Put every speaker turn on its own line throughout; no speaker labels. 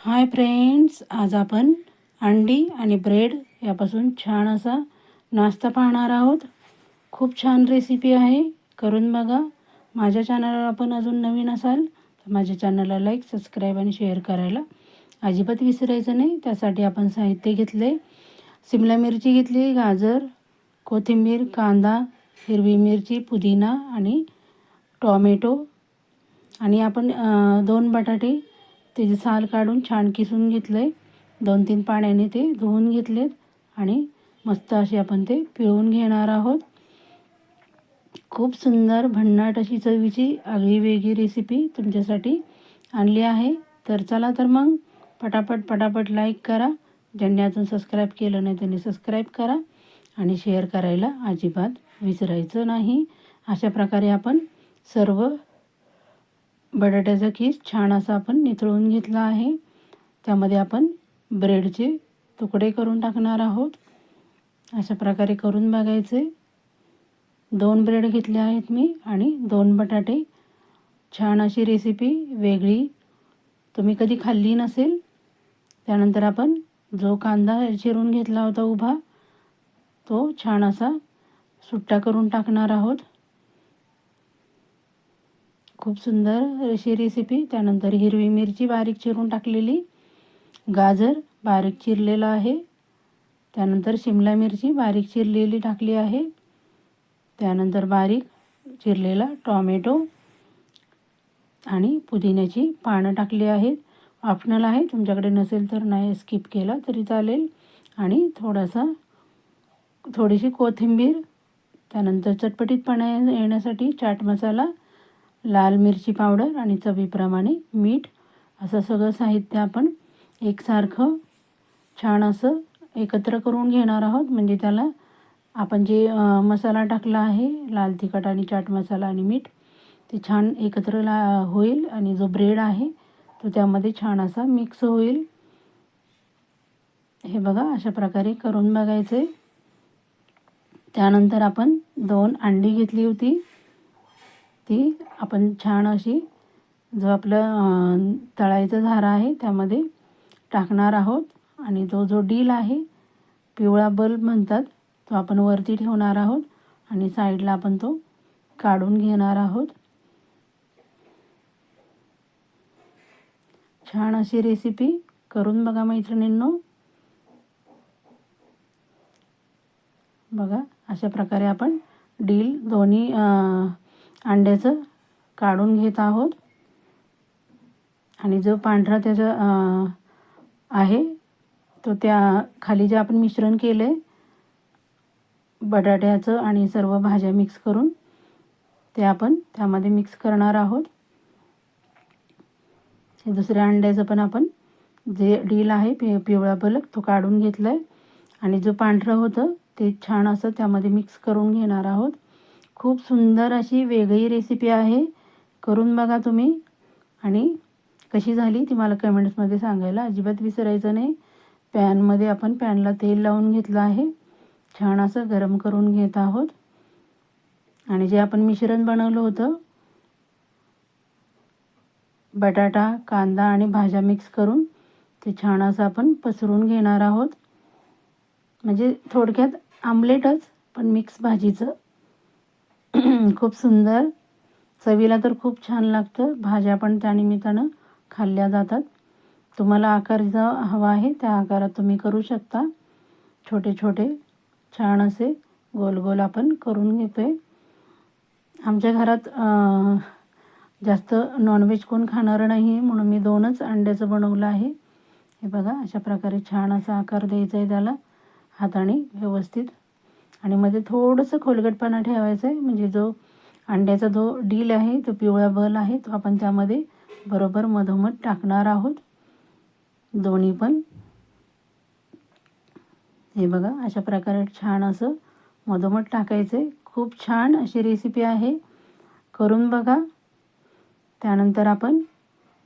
Hi friends आज आपण अंडी आणि ब्रेड यापासून छान असा नाश्ता पाहणार आहोत. खूप छान रेसिपी आहे करून बघा. माझ्या चॅनलवर आपण अजून नवीन असाल तर माझ्या चॅनलला लाईक सबस्क्राईब आणि शेअर करायला अजिबात विसरायचं नाही. त्यासाठी आपण साहित्य घेतले सिमला मिरची घेतली गाजर कोथिंबीर कांदा हिरवी मिरची पुदिना आणि टॉमॅटो. आणि आपण दोन बटाटे त्याचे साल काढून छान किसून घेतलं आहे दोन तीन पाण्याने ते धुवून घेतलेत आणि मस्त असे आपण ते पिळून घेणार आहोत. खूप सुंदर भन्नाट अशी चवीची आगळी वेगळी रेसिपी तुमच्यासाठी आणली आहे. तर चला तर मग पटापट पटापट लाईक करा. ज्यांनी अजून सबस्क्राईब केलं नाही त्यांनी सबस्क्राईब करा आणि शेअर करायला अजिबात विसरायचं नाही. अशा प्रकारे आपण सर्व बटाट्याचा कीस छान असा आपण निथळून घेतला आहे. त्यामध्ये आपण ब्रेडचे तुकडे करून टाकणार आहोत. अशा प्रकारे करून बघायचे. दोन ब्रेड घेतले आहेत मी आणि दोन बटाटे. छान अशी रेसिपी वेगळी तुम्ही कधी खाल्ली नसेल. त्यानंतर आपण जो कांदा चिरून घेतला होता उभा तो छान असा सुट्टा करून टाकणार आहोत. खूप सुंदर अशी रेसिपी त्यानंतर हिरवी मिरची बारीक चिरून टाकलेली. गाजर बारीक चिरलेलं आहे. त्यानंतर शिमला मिरची बारीक चिरलेली टाकली आहे. त्यानंतर बारीक चिरलेला टॉमॅटो आणि पुदिन्याची पानं टाकली आहेत. ऑप्शनल आहे. तुमच्याकडे नसेल तर नाही स्किप केला तरी चालेल. आणि थोडासा थोडीशी कोथिंबीर त्यानंतर चटपटीतपणा येण्यासाठी चाट मसाला लाल मिरची पावडर आणि चवीप्रमाणे मीठ. असं सगळं साहित्य आपण एकसारखं छान असं एकत्र करून घेणार आहोत. म्हणजे त्याला आपण जे मसाला टाकला आहे लाल तिखट आणि चाट मसाला आणि मीठ ते छान एकत्र ला होईल आणि जो ब्रेड आहे तो त्यामध्ये छान असा मिक्स होईल. हे बघा अशा प्रकारे करून बघायचे. त्यानंतर आपण दोन अंडी घेतली होती. ती आपण छान अशी जो आपलं तळायचा झारा आहे त्यामध्ये टाकणार आहोत. आणि तो जो डील आहे पिवळा बल्ब म्हणतात तो आपण वरती ठेवणार आहोत. आणि साईडला आपण तो काढून घेणार आहोत. छान अशी रेसिपी करून बघा मैत्रिणींनो. बघा अशा प्रकारे आपण डील दोन्ही अंड्याचं काढून घेत आहोत. आणि जो पांढरा त्याचं आहे तो त्या खाली जे आपण मिश्रण केलं आहे बटाट्याचं आणि सर्व भाज्या मिक्स करून ते आपण त्यामध्ये मिक्स करणार आहोत. हे दुसऱ्या अंड्याचं पण आपण जे डील आहे पि पिवळा पलक तो काढून घेतला आहे आणि जो पांढरं होतं ते छान असं त्यामध्ये मिक्स करून घेणार आहोत. खूप सुंदर अशी वेगळी रेसिपी आहे. करून बघा तुम्ही. आणि कशी झाली ती मला कमेंट्समध्ये सांगायला अजिबात विसरायचं नाही. पॅनमध्ये आपण पॅनला तेल लावून घेतलं आहे. छान असं गरम करून घेत आहोत. आणि जे आपण मिश्रण बनवलं होतं बटाटा कांदा आणि भाज्या मिक्स करून ते छान असं आपण पसरून घेणार आहोत. म्हणजे थोडक्यात आमलेटच पण मिक्स भाजीचं. खूप सुंदर. चवीला तर खूप छान लागतं. भाज्या पण त्यानिमित्तानं खाल्ल्या जातात. तुम्हाला आकार जो हवा आहे त्या आकारात तुम्ही करू शकता. छोटे छोटे छान असे गोल गोल आपण करून घेतो आहे आमच्या घरात जास्त नॉनव्हेज कोण खाणारं नाही म्हणून मी दोनच अंड्याचं बनवलं आहे. हे बघा अशा प्रकारे छान असा आकार द्यायचा आहे त्याला. हाताने व्यवस्थित आणि मध्ये थोडंसं खोलगटपणा ठेवायचं आहे म्हणजे जो अंड्याचा जो डील आहे तो पिवळा बल आहे तो आपण त्यामध्ये बरोबर मधोमध टाकणार आहोत. दोन्ही पण. हे बघा अशा प्रकारे छान असं मधोमध टाकायचं आहे खूप छान अशी रेसिपी आहे. करून बघा. त्यानंतर आपण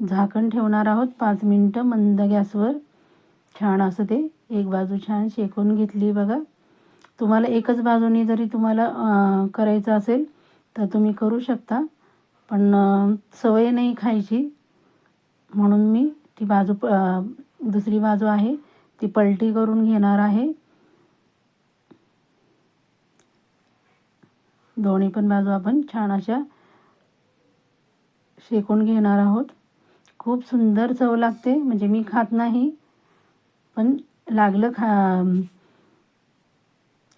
झाकण ठेवणार आहोत. पाच मिनटं मंद गॅसवर. छान असं ते एक बाजू छान शेकून घेतली बघा. तुम्हाला एकच बाजूने जरी तुम्हाला करायचं असेल तर तुम्ही करू शकता. पण सवय नाही खायची. म्हणून मी ती बाजू प दुसरी बाजू आहे ती पलटी करून घेणार आहे. दोन्ही पण बाजू आपण छान अशा शेकून घेणार आहोत. खूप सुंदर चव लागते. म्हणजे मी खात नाही पण लागलं खा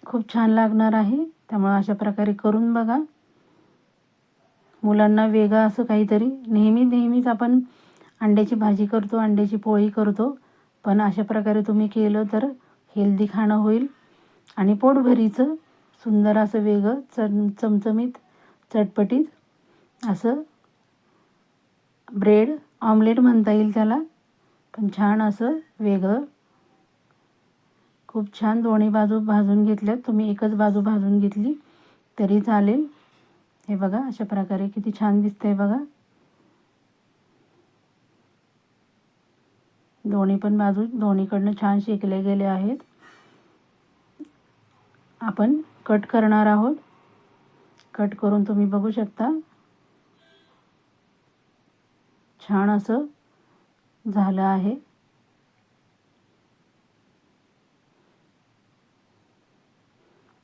खूप छान लागणार आहे. त्यामुळं अशा प्रकारे करून बघा. मुलांना वेगळं असं काहीतरी. नेहमी नेहमीच आपण अंड्याची भाजी करतो अंड्याची पोळी करतो. पण अशा प्रकारे तुम्ही केलं तर हेल्दी खाणं होईल. आणि पोटभरीचं सुंदर असं वेगळं चम चमचमीत चटपटीत असं ब्रेड ऑमलेट म्हणता येईल त्याला. पण छान असं वेगळं खूप छान दोन्ही बाजू भाजून घेतल्यात. तुम्ही एकच बाजू भाजून घेतली तरी चालेल. हे बघा अशा प्रकारे किती छान दिसतंय बघा. दोन्ही पण बाजू दोन्हीकडनं छान शेकले गेले आहेत. आपण कट करणार आहोत. कट करून तुम्ही बघू शकता. छान असं झालं आहे.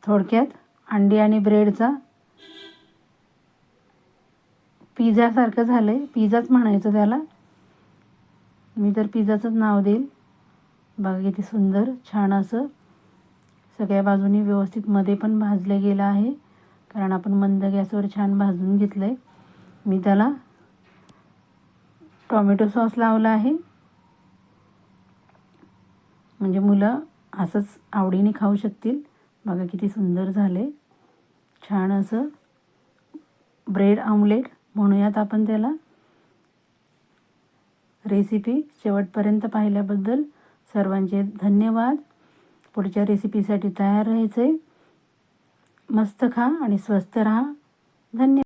थोडक्यात अंडी आणि ब्रेडचा. पिझासारखं झालं आहे पिझ्झाच म्हणायचं त्याला. मी तर पिझ्झाचंच नाव देईल. बघा किती सुंदर छान असं. सगळ्या बाजूनी व्यवस्थित मध्ये पण भाजलं गेलं आहे. कारण आपण मंद गॅसवर छान भाजून घेतलं आहे मी त्याला टॉमॅटो सॉस लावला आहे. म्हणजे मुलं असंच आवडीने खाऊ शकतील. बघा किती सुंदर झाले. छान असं ब्रेड ऑमलेट म्हणूयात आपण त्याला. रेसिपी शेवटपर्यंत पाहिल्याबद्दल सर्वांचे धन्यवाद. पुढच्या रेसिपीसाठी तयार राहायचे आहे मस्त खा आणि स्वस्त राहा. धन्यवाद